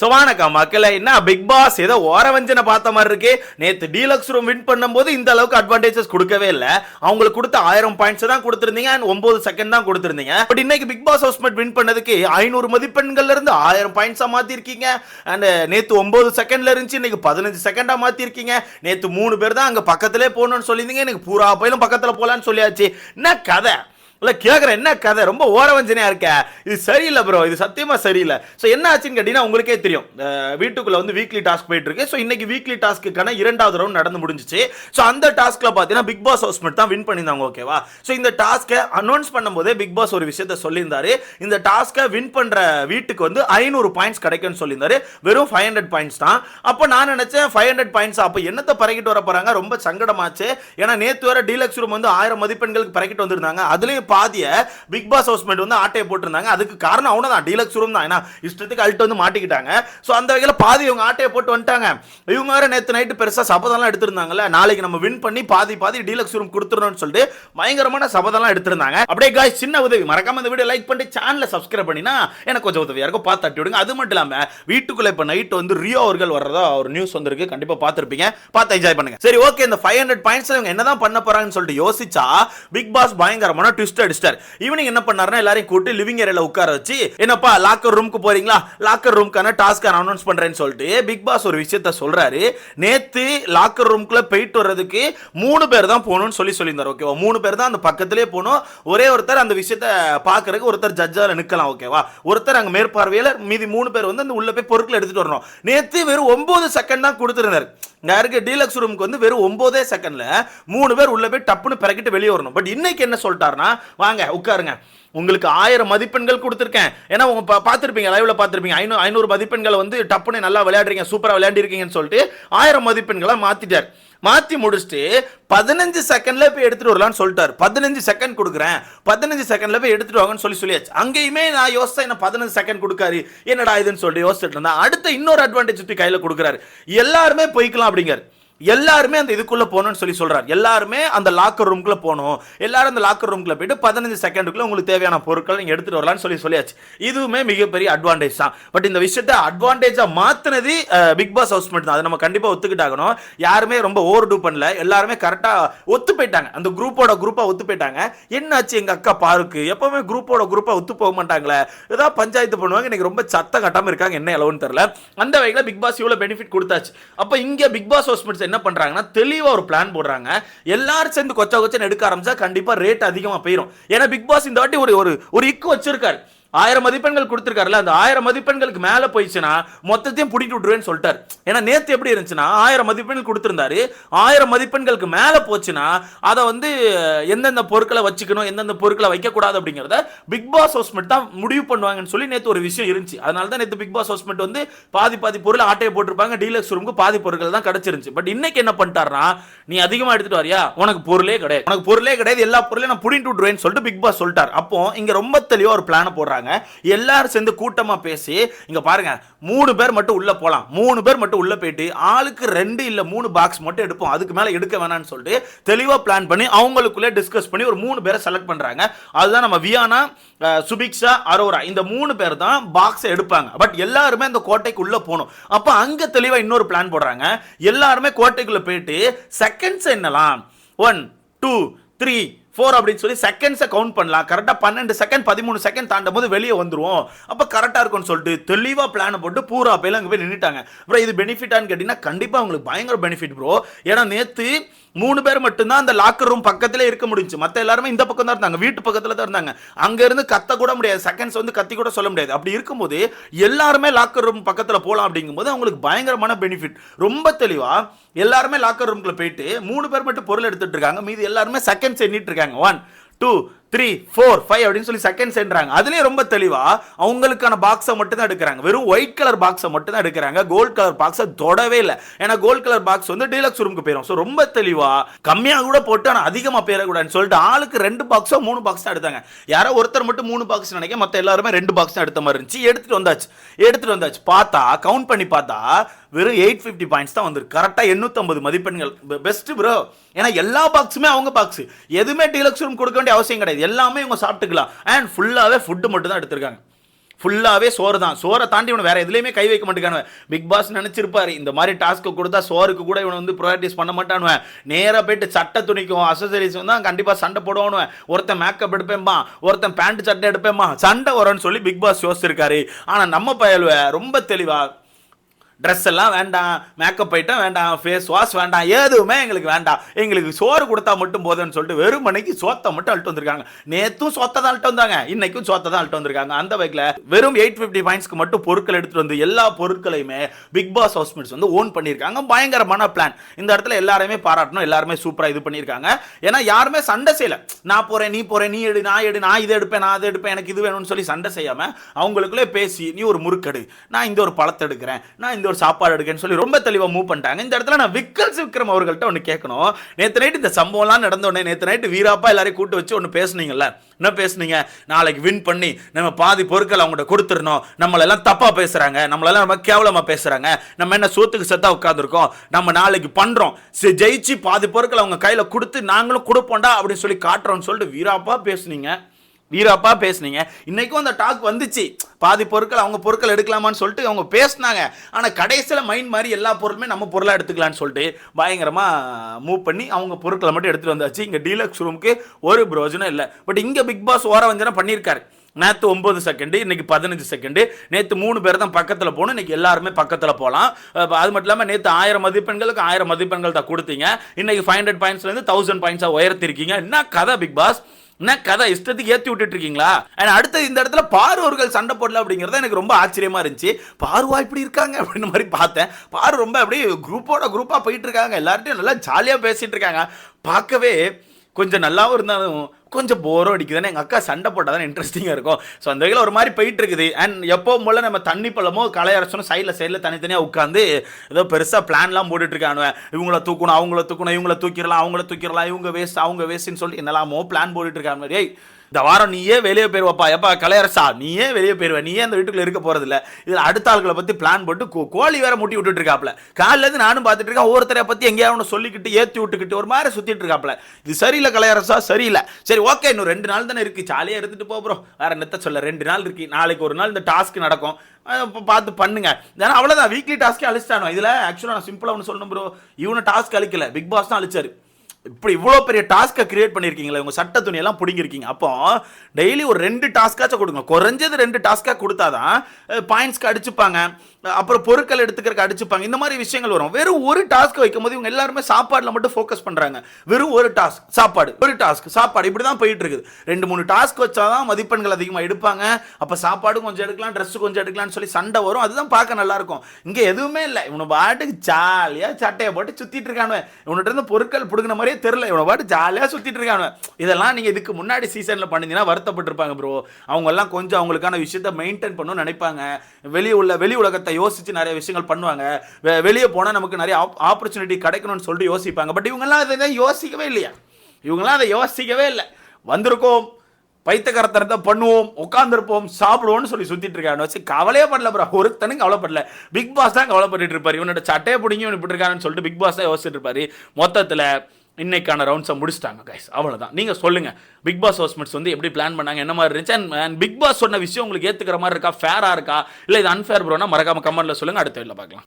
So வணக்கம் மக்களை என்ன பிக் பாஸ் ஏதோ ஓரவஞ்சனை பார்த்த மாதிரி இருக்கு. நேத்து டீலக்ஸ் ரூம் வின் பண்ணும்போது இந்த அளவுக்கு அட்வான்டேஜஸ் கொடுக்கவே இல்லை. அவங்களுக்கு கொடுத்த ஆயிரம் பாயிண்ட்ஸ் தான் கொடுத்துருந்தீங்க அண்ட் ஒன்பது செகண்ட் தான் கொடுத்துருந்தீங்க. பட் இன்னைக்கு Bigg Boss housemate win பண்ணதுக்கு ஐநூறு மதிப்பெண்கள்ல இருந்து ஆயிரம் பாயிண்ட்ஸா மாத்திருக்கீங்க. அண்ட் uh, நேத்து ஒன்பது செகண்ட்ல இருந்துச்சு இன்னைக்கு பதினஞ்சு செகண்டா மாத்திருக்கீங்க. நேத்து மூணு பேர் தான் அங்க பக்கத்திலே போகணும்னு சொல்லியிருந்தீங்க. எனக்கு பூரா போயிலும் பக்கத்துல போலான்னு சொல்லியாச்சு. என்ன கதை? இல்ல கேக்குறேன் என்ன கதை? ரொம்ப ஓரவஞ்சனையா இருக்க. இது சரியில்லை ப்ரோ இது சத்தியமா சரியில்லை. ஸோ என்ன ஆச்சுன்னு கேட்டீங்கன்னா உங்களுக்கே தெரியும். வீட்டுக்குள்ளே வீட்டுக்குள்ள வந்து வீக்லி டாஸ்க் போயிட்டு இருக்கு ஸோ இன்னைக்கு வீக்லி டாஸ்க்குக்கான இரண்டாவது ரவுண்ட் நடந்து முடிஞ்சிச்சு. ஸோ அந்த டாஸ்க்ல பார்த்தீங்கன்னா பிக் பாஸ் ஹவுஸ் தான் வின் பண்ணியிருந்தாங்க ஓகேவா ஸோ இந்த டாஸ்க்கை அனௌன்ஸ் பண்ணும்போதே பிக் பாஸ் ஒரு விஷயத்த சொல்லியிருந்தாரு. இந்த டாஸ்க்கை வின் பண்ற வீட்டுக்கு வந்து ஐநூறு பாயிண்ட்ஸ் கிடைக்கும்னு சொல்லியிருந்தாரு. வெறும் ஃபைவ் ஹண்ட்ரட் பாயிண்ட்ஸ் தான். அப்போ நான் நினைச்சேன் ஃபைவ் ஹண்ட்ரட் பாயிண்ட்ஸ் அப்போ என்னத்தை பறக்கிட்டு வர போறாங்க? ரொம்ப சங்கடமாச்சு. ஏன்னா நேத்து வர டீலக்ஸ் ரூம் வந்து ஆயிரம் மதிப்பெண்களுக்கு பறக்கிட்டு வந்திருந்தாங்க. அதுலயும் பாதியை பிக் பாஸ் ஹவுஸ்மேட் வந்து ஆட்டையை போட்டிருந்தாங்க. அதுக்கு காரணம் அவனை தான் டீலக்ஸ் ரூம் தான். ஏன்னா இஷ்டத்துக்கு அல்ட்டு வந்து மாட்டிக்கிட்டாங்க. ஸோ அந்த வகையில் பாதி இவங்க ஆட்டையை போட்டு வந்துட்டாங்க. இவங்க வேறு நேற்று நைட்டு பெருசாக சபதம்லாம் எடுத்திருந்தாங்கல்ல. நாளைக்கு நம்ம வின் பண்ணி பாதி பாதி டீலக்ஸ் ரூம் கொடுத்துடணும்னு சொல்லிட்டு பயங்கரமான சபதம்லாம் எடுத்திருந்தாங்க. அப்படியே காய் சின்ன உதவி. மறக்காம இந்த வீடியோ லைக் பண்ணி சேனலை சப்ஸ்கிரைப் பண்ணினா எனக்கு கொஞ்சம் உதவியாக இருக்கும். பார்த்து தட்டி விடுங்க. அது மட்டும் இல்லாம வீட்டுக்குள்ள இப்போ நைட் வந்து ரியோ அவர்கள் வர்றதா ஒரு நியூஸ் வந்திருக்கு. கண்டிப்பா பார்த்துருப்பீங்க. பார்த்து என்ஜாய் பண்ணுங்க. சரி ஓகே இந்த ஃபைவ் ஹண்ட்ரட் பாயிண்ட்ஸ் இவங்க என்னதான் பண்ண போறாங்கன்னு சொல்லிட்டு யோசிச்சா பிக் பாஸ் பயங்கரமான ட்விஸ்ட் அடிச்சிட்டார். ஈவினிங் என்ன பண்ணாருன்னா எல்லாரையும் கூட்டு லிவிங் ஏரியால உட்கார வச்சு என்னப்பா லாக்கர் ரூமுக்கு போறீங்களா? லாக்கர் ரூமுக்கான டாஸ்க் அனௌன்ஸ் பண்றேன்னு சொல்லிட்டு பிக் பாஸ் ஒரு விஷயத்த சொல்றாரு. நேத்து லாக்கர் ரூம்குள்ள போயிட்டு வர்றதுக்கு மூணு பேர் தான் போகணும்னு சொல்லி சொல்லியிருந்தார் ஓகேவா மூணு பேர் தான் அந்த பக்கத்திலே போகணும். ஒரே ஒருத்தர் அந்த விஷயத்த பாக்குறதுக்கு ஒருத்தர் ஜட்ஜால நிக்கலாம் ஓகேவா ஒருத்தர் அங்க மேற்பார்வையில மீதி மூணு பேர் வந்து அந்த உள்ள போய் பொருட்கள் எடுத்துட்டு வரணும். நேத்து வெறும் ஒன்பது செகண்ட் தான் கொடுத்திருந்தார். நான் இருக்க டீலக்ஸ் ரூமுக்கு வந்து வெறும் ஒம்போதே செகண்ட்ல மூணு பேர் உள்ள போய் டப்புன்னு பிறக்கிட்டு வெளியே வரணும். பட் இன்னைக்கு என்ன சொல்லிட்டாருன்னா வாங்க உட்காருங்க. உங்களுக்கு ஆயிரம் மதிப்பெண்கள் கொடுத்துருக்கேன். ஏன்னா உங்க பா- பார்த்திருப்பீங்க லைவ்ல பார்த்துருப்பீங்க. ஐநூறு ஐநூறு மதிப்பெண்களை வந்து டப்புன்னு நல்லா விளையாடுறீங்க சூப்பராக விளையாண்டிருக்கீங்கன்னு சொல்லிட்டு ஆயிரம் மதிப்பெண்களை மாத்திட்டார். மாத்தி முடிச்சுட்டு பதினஞ்சு செகண்ட்ல போய் எடுத்துட்டு வரலாம்னு சொல்லிட்டாரு. பதினஞ்சு செகண்ட் கொடுக்குறேன். பதினஞ்சு செகண்ட்ல போய் எடுத்துட்டு வாங்கன்னு சொல்லி சொல்லியாச்சு. அங்கேயுமே நான் யோசிச்சேன் என்ன பதினஞ்சு செகண்ட் கொடுக்காரு? என்னடா இதுன்னு சொல்லிட்டு யோசிச்சுட்டு இருந்தேன். அடுத்த இன்னொரு அட்வான்டேஜ் சுத்தி கையில கொடுக்குறாரு. எல்லாருமே போய்க்கலாம் அப்படிங்கிறார். எல்லாருமே அந்த இதுக்குள்ளே போகணும்னு சொல்லி சொல்கிறார் எல்லாருமே அந்த லாக்கர் ரூம்குள்ளே போகணும். எல்லாரும் அந்த லாக்கர் ரூம்குள்ளே போயிட்டு பதினஞ்சு செகண்டுக்குள்ளே உங்களுக்கு தேவையான பொருட்கள் நீங்கள் எடுத்துகிட்டு வரலாம்னு சொல்லி சொல்லியாச்சு. இதுவுமே மிகப்பெரிய அட்வான்டேஜ் தான். பட் இந்த விஷயத்த அட்வான்டேஜாக மாற்றினது பிக் பாஸ் ஹவுஸ் மட்டும் தான் அதை நம்ம கண்டிப்பாக ஒத்துக்கிட்டாகணும். யாருமே ரொம்ப ஓவர் டூ பண்ணல. எல்லாருமே கரெக்டாக ஒத்து போயிட்டாங்க. அந்த குரூப்போட குரூப்பாக ஒத்து போயிட்டாங்க. என்னாச்சு எங்கள் அக்கா பாருக்கு? எப்போவுமே குரூப்போட குரூப்பாக ஒத்து போக மாட்டாங்களே. ஏதாவது பஞ்சாயத்து பண்ணுவாங்க. இன்றைக்கி ரொம்ப சத்த கட்டாம இருக்காங்க. என்ன அளவுன்னு தெரியல. அந்த வகையில் பிக் பாஸ் இவ்வளோ பெனிஃபிட் கொடுத்தாச்சு. அப்போ இங்கே பிக் பாஸ் ஹவுஸ் என்ன பண்ணுறாங்கன்னா தெளிவா ஒரு பிளான் போடுறாங்க. எல்லாரும் சேர்ந்து கொச்சா கொச்சன்னு எடுக்க ஆரம்பிச்சா கண்டிப்பா ரேட் அதிகமா போயிடும் ஏன்னா பிக் பாஸ் இந்த வாட்டி ஒரு ஒரு ஒரு இக்கு வச்சிருக்காரு. ஆயிரம் மதிப்பெண்கள் கொடுத்துருக்காருல்ல அந்த ஆயிரம் மதிப்பெண்களுக்கு மேலே போயிடுச்சுன்னா மொத்தத்தையும் பிடிட்டு விட்டுருவேன்னு சொல்லிட்டார். ஏன்னா நேற்று எப்படி இருந்துச்சுன்னா ஆயிரம் மதிப்பெண்கள் கொடுத்துருந்தாரு. ஆயிரம் மதிப்பெண்களுக்கு மேலே போச்சுன்னா அதை வந்து எந்தெந்த பொருட்களை வச்சுக்கணும் எந்தெந்த பொருட்களை வைக்கக்கூடாது அப்படிங்கிறத பிக் பாஸ் ஹவுஸ்மெட் தான் முடிவு பண்ணுவாங்கன்னு சொல்லி நேற்று ஒரு விஷயம் இருந்துச்சு. அதனால தான் நேற்று பிக் பாஸ் ஹவுஸ்மெட் வந்து பாதி பாதி பொருள் ஆட்டையை போட்டிருப்பாங்க டீலக்ஸ் ரூமுக்கு பாதி பொருட்கள் தான் கிடச்சிருந்துச்சு. பட் இன்னைக்கு என்ன பண்ணிட்டாருன்னா நீ அதிகமாக எடுத்துட்டு வரியா? உனக்கு பொருளே கிடையாது. உனக்கு பொருளே கிடையாது எல்லா பொருளையும் நான் பிடிட்டு விட்டுருவேன்னு சொல்லிட்டு பிக் பாஸ் சொல்லிட்டார். அப்போ இங்கே ரொம்ப தெளிவாக ஒரு பிளானை பிளான போடுறாங்க எல்லாரும் சேர்ந்து கூட்டமா பேசி இங்க பாருங்க மூணு பேர் மட்டும் உள்ள போலாம். மூணு பேர் மட்டும் உள்ள போயிட்டு ஆளுக்கு ரெண்டு இல்ல மூணு பாக்ஸ் மட்டும் எடுப்போம். அதுக்கு மேல எடுக்க வேணாம்னு சொல்லிட்டு தெளிவா பிளான் பண்ணி அவங்களுக்குள்ளே டிஸ்கஸ் பண்ணி ஒரு மூணு பேரை செலக்ட் பண்றாங்க. அதுதான் நம்ம வியானா சுபிக்ஷா அரோரா இந்த மூணு பேர் தான் பாக்ஸை எடுப்பாங்க. பட் எல்லாருமே அந்த கோட்டைக்கு உள்ள போகணும். அப்போ அங்க தெளிவா இன்னொரு பிளான் போடுறாங்க. எல்லாருமே கோட்டைக்குள்ள போயிட்டு செகண்ட்ஸ் என்னலாம்? ஒன் டூ த்ரீ ஃபோர் அப்படின்னு சொல்லி செகண்ட்ஸை கவுண்ட் பண்ணலாம். கரெக்டாக பன்னெண்டு செகண்ட் பதிமூணு செகண்ட் தாண்டும் போது வெளியே வந்துருவோம். அப்போ கரெக்டாக இருக்கும்னு சொல்லிட்டு தெளிவாக பிளானை போட்டு பூரா போய் அங்கே போய் நின்றுட்டாங்க அப்புறம் இது பெனிஃபிட்டான்னு கேட்டிங்கன்னா கண்டிப்பாக உங்களுக்கு பயங்கர பெனிஃபிட் ப்ரோ ஏன்னா நேற்று மூணு பேர் மட்டும்தான் அந்த லாக்கர் ரூம் பக்கத்திலே இருக்க முடிஞ்சு. மற்ற எல்லாருமே இந்த பக்கம் தான் இருந்தாங்க. வீட்டு பக்கத்தில் தான் இருந்தாங்க. அங்கேருந்து கத்த கூட முடியாது. செகண்ட்ஸ் வந்து கத்தி கூட சொல்ல முடியாது. அப்படி இருக்கும்போது எல்லாருமே லாக்கர் ரூம் பக்கத்தில் போகலாம் அப்படிங்கும்போது அவங்களுக்கு பயங்கரமான பெனிஃபிட் ரொம்ப தெளிவாக எல்லாருமே லாக்கர் ரூம்குள்ளே போயிட்டு மூணு பேர் மட்டும் பொருள் எடுத்துகிட்டு இருக்காங்க. மீதி எல்லாருமே செகண்ட்ஸ் எண்ணிட்டு இருக்காங்க. One two three four five அப்படின்னு சொல்லி செகண்ட் சென்றாங்க அதுலயே ரொம்ப தெளிவாக அவங்களுக்கான பாக்ஸை மட்டும் தான் எடுக்கிறாங்க. வெறும் ஒயிட் கலர் பாக்ஸை மட்டும் தான் எடுக்கிறாங்க. கோல்ட் கலர் பாக்ஸை தொடவே இல்லை. ஏன்னா கோல்ட் கலர் பாக்ஸ் வந்து டீலக்ஸ் ரூமுக்கு போயிடும் ஸோ ரொம்ப தெளிவாக கம்மியாக கூட போட்டு ஆனால் அதிகமாக போயிடக்கூடாதுன்னு சொல்லிட்டு ஆளுக்கு ரெண்டு பாக்ஸோ மூணு பாக்ஸ் தான் எடுத்தாங்க. யாரோ ஒருத்தர் மட்டும் மூணு பாக்ஸ் நினைக்க மற்ற எல்லாருமே ரெண்டு பாக்ஸ் தான் எடுத்த மாதிரி இருந்துச்சு. எடுத்துட்டு வந்தாச்சு. எடுத்துட்டு வந்தாச்சு. பார்த்தா கவுண்ட் பண்ணி பார்த்தா வெறும் எயிட் ஃபிஃப்டி பாயிண்ட்ஸ் தான் வந்துருக்கு. கரெக்டாக எண்ணூற்றம்பது மதிப்பெண்கள். பெஸ்ட் ப்ரோ ஏன்னா எல்லா பாக்ஸுமே அவங்க பாக்ஸ் எதுவுமே டீலக்ஸ் ரூம் கொடுக்க வேண்டிய அவசியம் கிடையாது. எல்லாமே இவங்க சாப்பிட்டுக்கலாம். அண்ட் ஃபுல்லாகவே ஃபுட்டு மட்டும் தான் எடுத்திருக்காங்க. ஃபுல்லாகவே சோறு தான் சோறை தாண்டி இவனை வேறு எதுலேயுமே கை வைக்க மாட்டேங்கானுவன் பிக் பாஸ் நினச்சிருப்பாரு. இந்த மாதிரி டாஸ்க்கு கொடுத்தா சோறுக்கு கூட இவனை வந்து ப்ரையாரிட்டிஸ் பண்ண மாட்டானுவன் நேராக போயிட்டு சட்டை துணிக்கும் அசசரிஸ் தான் கண்டிப்பாக சண்டை போடுவானுவன் ஒருத்தன் மேக்கப் எடுப்பேன்பா ஒருத்தன் பேண்ட் சட்டை எடுப்பேன்பா சண்டை வரும்னு சொல்லி பிக் பாஸ் யோசிச்சிருக்காரு. ஆனால் நம்ம பயலுவ ரொம்ப தெளிவாக ட்ரெஸ் எல்லாம் வேண்டாம் மேக்கப் ஐட்டம் வேண்டாம் ஃபேஸ் வாஷ் வேண்டாம் எதுவுமே எங்களுக்கு வேண்டாம். எங்களுக்கு சோறு கொடுத்தா மட்டும் போதும்னு சொல்லிட்டு வெறும் மணிக்கு சோத்தை மட்டும் அழுட்டு வந்திருக்காங்க. நேற்றும் சோத்தை தான் அழுட்டு வந்தாங்க. இன்னைக்கும் சோத்தை தான் அழுட்டு வந்திருக்காங்க. அந்த பைக்கில் வெறும் எயிட் ஃபிஃப்டி பாயிண்ட்ஸ்க்கு மட்டும் பொருட்கள் எடுத்துட்டு வந்து எல்லா பொருட்களையுமே பிக் பாஸ் ஹவுஸ்மேட்ஸ் வந்து ஓன் பண்ணியிருக்காங்க. பயங்கரமான பிளான் இந்த இடத்துல எல்லாருமே பாராட்டணும். எல்லாருமே சூப்பராக இது பண்ணியிருக்காங்க. ஏன்னா யாருமே சண்டை செய்யலை. நான் போகிறேன் நீ போகிறேன் நீ எடு நான் எடு நான் இதை எடுப்பேன் நான் அதை எடுப்பேன் எனக்கு இது வேணும்னு சொல்லி சண்டை செய்யாமல் அவங்களுக்குள்ளே பேசி நீ ஒரு முறுக்கெடு. நான் இந்த ஒரு பழத்தை எடுக்கிறேன். நான் இந்த ஒரு சாப்பாடு எடுக்கன்னு சொல்லி ரொம்ப தெளிவாக மூவ் பண்ணிட்டாங்க. இந்த இடத்துல நான் விக்கல்ஸ் விக்ரம் அவர்கள்ட்ட ஒன்று கேட்கணும். நேற்று நைட்டு இந்த சம்பவம்லாம் நடந்த உடனே நேற்று நைட்டு வீராப்பா எல்லாரையும் கூட்டு வச்சு ஒன்று பேசுனீங்கல்ல? என்ன பேசுனீங்க? நாளைக்கு வின் பண்ணி நம்ம பாதி பொருட்கள் அவங்கள்ட்ட கொடுத்துடணும். நம்மளெல்லாம் தப்பாக பேசுகிறாங்க நம்மளெல்லாம் ரொம்ப கேவலமாக பேசுகிறாங்க நம்ம என்ன சோத்துக்கு செத்தாக உட்காந்துருக்கோம் நம்ம நாளைக்கு பண்ணுறோம் சரி, ஜெயிச்சு பாதி பொருட்கள் அவங்க கையில் கொடுத்து நாங்களும் கொடுப்போண்டா அப்படின்னு சொல்லி காட்டுறோம்னு சொல்லிட்டு வீராப்பா பேசுனீங்க. வீரப்பா பேசுனீங்க. இன்னைக்கும் அந்த டாக் வந்துச்சு. பாதி பொருட்கள் அவங்க பொருட்கள் எடுக்கலாமான்னு சொல்லிட்டு அவங்க பேசினாங்க. ஆனால் கடைசியில் மைண்ட் மாதிரி எல்லா பொருளுமே நம்ம பொருளாக எடுத்துக்கலான்னு சொல்லிட்டு பயங்கரமாக மூவ் பண்ணி அவங்க பொருட்களை மட்டும் எடுத்துகிட்டு வந்தாச்சு. இங்கே டீலக்ஸ் ரூமுக்கு ஒரு பிரயோஜனம் இல்லை. பட் இங்கே பிக் பாஸ் ஓர வஞ்சனம் பண்ணியிருக்காரு. நேற்று ஒம்பது செகண்டு இன்றைக்கி பதினஞ்சு செகண்டு நேற்று மூணு பேர் தான் பக்கத்தில் போகணும். இன்றைக்கி எல்லாருமே பக்கத்தில் போகலாம். அது மட்டும் இல்லாமல் நேற்று ஆயிரம் மதிப்பெண்களுக்கு ஆயிரம் மதிப்பெண்கள் தான் கொடுத்தீங்க. இன்னைக்கு ஃபைவ் ஹண்ட்ரட் பாயிண்ட்ஸ்லேருந்து தௌசண்ட் பாயிண்ட்ஸாக உயர்த்திருக்கீங்க. என்ன கதை பிக் பாஸ் என்ன கதை? இஷ்டத்துக்கு ஏற்றி விட்டுட்டு இருக்கீங்களா? அண்ட் அடுத்தது இந்த இடத்துல பார்வர்கள் சண்டை போடல அப்படிங்கிறது எனக்கு ரொம்ப ஆச்சரியமா இருந்துச்சு. பார்வா இப்படி இருக்காங்க அப்படின்னு மாதிரி பார்த்தேன். பாரு ரொம்ப அப்படியே குரூப்போட குரூப்பாக போயிட்டு இருக்காங்க. எல்லார்ட்டையும் நல்லா ஜாலியாக பேசிட்டு இருக்காங்க. பார்க்கவே கொஞ்சம் நல்லாவும் இருந்தாலும் கொஞ்சம் போரோ அடிக்குதுன்னு எங்கள் அக்கா சண்டை போட்டால் தான் இன்ட்ரெஸ்டிங்காக இருக்கும். ஸோ அந்த வகையில் ஒரு மாதிரி போயிட்டு இருக்குது அண்ட் எப்போ போல நம்ம தண்ணி பழமோ கலையரசனும் சைடில் சைடில் தனித்தனியாக உட்காந்து ஏதோ பெருசாக பிளான்லாம் போட்டுட்ருக்கானுவேன் இவங்கள தூக்கணும் அவங்கள தூக்கணும் இவங்கள தூக்கிடலாம் அவங்கள தூக்கிடலாம் இவங்க வேஸ்ட் அவங்க வேஸ்ட்னு சொல்லி என்னெல்லாமோ பிளான் போட்டுட்டு இருக்காங்க ஏய் இந்த வாரம் நீயே வெளியே போயிருவப்பா. எப்பா கலையரசா? நீயே வெளியே போயிருவ. நீயே அந்த வீட்டுக்குள்ள இருக்க போறதில்ல. இதுல அடுத்த ஆட்களை பத்தி பிளான் போட்டு கோ- கோழி வேற முட்டி விட்டுட்டு இருக்காப்ல. காலையில இருந்து நானும் பார்த்துட்டு இருக்கேன். ஒவ்வொருத்தரை பத்தி எங்கேயாவது ஒன்று சொல்லிக்கிட்டு ஏத்தி விட்டுக்கிட்டு ஒரு மாதிரி சுத்திட்டு இருக்காப்ல. இது சரியில்லை கலையரசா? சரியில்லை. சரி ஓகே இன்னும் ரெண்டு நாள் தானே இருக்கு. ஜாலியாக இருந்துட்டு போ ப்ரோ வேற என்னத்த சொல்ல? ரெண்டு நாள் இருக்கு. நாளைக்கு ஒரு நாள் இந்த டாஸ்க் நடக்கும். இப்போ பார்த்து பண்ணுங்க. ஏன்னா அவ்வளோதான் வீக்லி டாஸ்க்கே அழிச்சிட்டானோ இதில் ஆக்சுவலாக நான் சிம்பிளாக ஒன்று சொல்லணும் ப்ரோ இவனை டாஸ்க் அழிக்கல. பிக் பாஸ் தான் அழிச்சாரு. இப்படி இவ்வளோ பெரிய டாஸ்க்கை கிரியேட் பண்ணியிருக்கீங்களே உங்கள் சட்ட துணியெல்லாம் பிடிங்கிருக்கீங்க. அப்போ டெய்லி ஒரு ரெண்டு டாஸ்க்காச்சும் கொடுங்க. குறைஞ்சது ரெண்டு டாஸ்க்காக கொடுத்தாதான் பாயிண்ட்ஸ்க்கு அடிச்சுப்பாங்க. அப்புறம் பொருட்கள் எடுத்துக்கிறதுக்கு அடிச்சுப்பாங்க. இந்த மாதிரி விஷயங்கள் வரும். வெறும் ஒரு டாஸ்க் வைக்கும் போது இவங்க எல்லாருமே சாப்பாடில் மட்டும் ஃபோக்கஸ் பண்ணுறாங்க வெறும் ஒரு டாஸ்க் சாப்பாடு. ஒரு டாஸ்க் சாப்பாடு. இப்படி தான் போயிட்டு இருக்குது ரெண்டு மூணு டாஸ்க் வச்சாதான் மதிப்பெண்கள் அதிகமாக எடுப்பாங்க. அப்போ சாப்பாடு கொஞ்சம் எடுக்கலாம் ட்ரெஸ் கொஞ்சம் எடுக்கலாம்னு சொல்லி சண்டை வரும். அதுதான் பார்க்க நல்லா இருக்கும் இங்கே எதுவுமே இல்லை. இவனை பாட்டுக்கு ஜாலியாக சட்டையை போட்டு சுற்றிட்டு இருக்கானுவன் இவன்கிட்ட இருந்து பொருட்கள் பிடுங்கின மாதிரியே தெரில இவனை பாட்டு ஜாலியாக சுற்றிட்டு இருக்கானுவன் இதெல்லாம் நீங்கள் இதுக்கு முன்னாடி சீசனில் பண்ணிங்கன்னா வருத்தப்பட்டிருப்பாங்க ப்ரோ அவங்க எல்லாம் கொஞ்சம் அவங்களுக்கான விஷயத்தை மெயின்டைன் பண்ணணும்னு நினைப்பாங்க. வெளியே உள்ள வெளி உலகத்தை யோசிச்சு நிறைய விஷயங்கள் பண்ணுவாங்க. வெ- வெளியே போனால் நமக்கு நிறைய ஆப்பர்ச்சுனிட்டி கிடைக்கணும்னு சொல்லிட்டு யோசிப்பாங்க. பட் இவங்கெல்லாம் அதை யோசிக்கவே இல்லையா? இவங்கெல்லாம் அதை யோசிக்கவே இல்லை. வந்திருக்கோம் பைத்தகரத்தனத்தை பண்ணுவோம் உட்காந்துருப்போம் சாப்பிடுவோம்னு சொல்லி சுற்றிட்டு இருக்காங்க வச்சு கவலையே படல ப்ரோ ஒருத்தனும் கவலைப்படல. பிக் பாஸ் தான் கவலைப்பட்டுட்டு இருப்பார். இவனோட சட்டையை பிடிங்கி இவன் இப்படி இருக்கான்னு சொல்லிட்டு பிக் பாஸ் தான் யோசிச்சுட்டு இருப்பார். மொத்தத்தில் இன்னைக்கான ரவுண்ட்ஸை முடிச்சிட்டாங்க கைஸ் அவ்வளோதான் நீங்கள் சொல்லுங்கள் பிக் பாஸ் ஹவுஸ்மெட்ஸ் வந்து எப்படி பிளான் பண்ணாங்க என்ன மாதிரி இருந்துச்சு? அண்ட் பிக் பாஸ் சொன்ன விஷயம் உங்களுக்கு ஏற்றுக்கிற மாதிரி இருக்கா? ஃபேராக இருக்கா? இல்லை இது அன்ஃபேர் ப்ரோனா மறக்காம கமெண்ட்ல சொல்லுங்கள் அடுத்த வீட்டில் பார்க்கலாம்.